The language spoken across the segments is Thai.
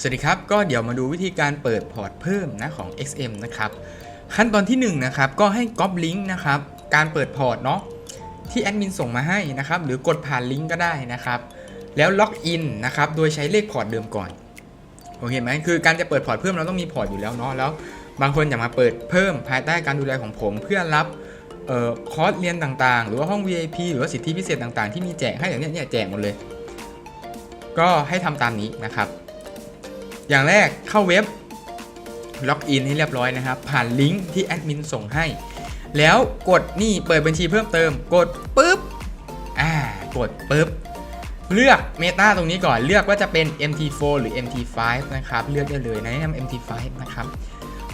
สวัสดีครับ ก็เดี๋ยวมาดูวิธีการเปิดพอร์ตเพิ่มนะของ XM นะครับขั้นตอนที่1นนะครับก็ให้ก๊อปลิงก์นะครับการเปิดพอร์ตเนาะที่แอดมินส่งมาให้นะครับหรือกดผ่านลิงก์ก็ได้นะครับแล้วล็อกอินนะครับโดยใช้เลขพอร์ตเดิมก่อนโอเคไหมคือการจะเปิดพอร์ตเพิ่มเราต้องมีพอร์ตอยู่แล้วเนาะแล้วบางคนอยากมาเปิดเพิ่มภายใต้การดูแลของผมเพื่อรับออคอร์สเรียนต่างๆ หรือว่าห้อง VIP หรือว่าสิทธิพิเศษต่างๆ ที่มีแจกให้อย่างเนี้ยเนี่ยแจกหมดเลย ก็ให้ทำตามนี้นะครับ อย่างแรกเข้าเว็บล็อกอินให้เรียบร้อยนะครับ ผ่านลิงก์ที่แอดมินส่งให้ แล้วกดนี่เปิดบัญชีเพิ่มเติม กดปุ๊บอ่ากดปุ๊บเลือก Meta ตรงนี้ก่อนเลือกว่าจะเป็น MT4 หรือ MT5 นะครับ เลือกได้เลยนะแนะนำ MT5 นะครับ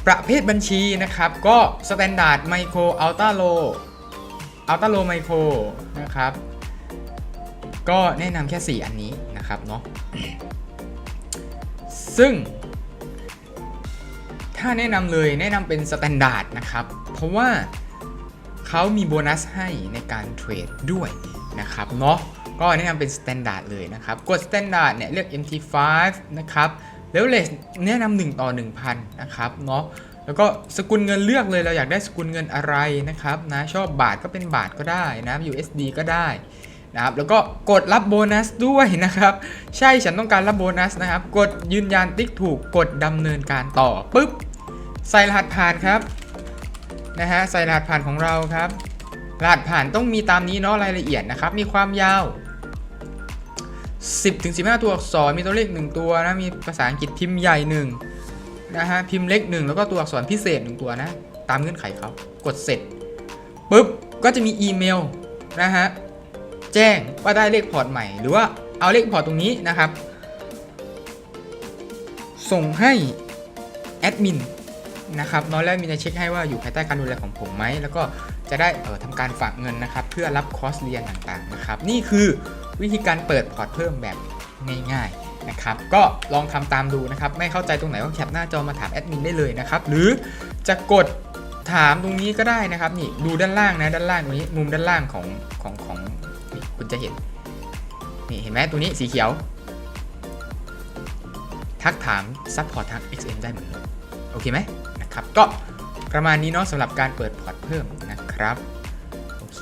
ประเภทบัญชีนะครับ ก็ Standard Micro Ultra Low Ultra Low Micro นะครับ ก็แนะนำแค่ 4 อันนี้นะครับเนาะ ซึ่ง ถ้าแนะนำเลยแนะนำเป็น Standard นะครับ เพราะว่าเขามีโบนัสให้ในการเทรดด้วยนะครับเนาะก็แนะนำเป็น Standard เลยนะครับ กด Standard เนี่ยเลือก MT5 นะครับแล้วเลสแนะนำ1ต่อ 1,000 นะครับเนาะแล้วก็สกุลเงินเลือกเลยเราอยากได้สกุลเงินอะไรนะครับนะชอบบาทก็เป็นบาทก็ได้นะ USD ก็ได้ นะครับแล้วก็กดรับโบนัสด้วยนะครับ ใช่ฉันต้องการรับโบนัสนะครับ กดยืนยันติ๊กถูกกดดำเนินการต่อปุ๊บใส่รหัสผ่านครับนะฮะใส่รหัสผ่านของเราครับ รหัสผ่านต้องมีตามนี้เนาะรายละเอียดนะครับ มีความยาว 10ถึงตัวอักษรมีตัวเลข 1 ตัวนะมีภาษาอังกฤษพิมพ์ใหญ่1นะฮะพิมพ์เล็ก 1 แล้วก็ตัวอักษรพิเศษ 1 ตัวนะ ตามเงื่อนไขเขากดเสร็จปุ๊บก็จะมีอีเมลนะฮะ แจ้งว่าได้เลขพอร์ตใหม่ หรือว่าเอาเลขพอร์ตตรงนี้นะครับ ส่งให้แอดมินนะครับน้อยแล้วมีจะเช็คให้ว่าอยู่ภายใต้การดูแลของผมไหมแล้วก็จะได้เออทำการฝากเงินนะครับ เพื่อรับคอร์สเรียนต่างๆนะครับ นี่คือวิธีการเปิดพอร์ตเพิ่มแบบง่ายๆนะครับก็ลองทำตามดูนะครับ ไม่เข้าใจตรงไหนก็แคปหน้าจอมาถามแอดมินได้เลยนะครับ หรือจะกดถามตรงนี้ก็ได้นะครับนี่ดูด้านล่างนะด้านล่างตรงนี้มุมด้านล่างของของของ คุณจะเห็น นี่เห็นไหมตัวนี้สีเขียว ทักถามซัพพอร์ตทาง XM ได้เหมือนเลยโอเคไหมนะครับ ก็ประมาณนี้เนาะสำหรับการเปิดพอร์ตเพิ่มนะครับ โอเค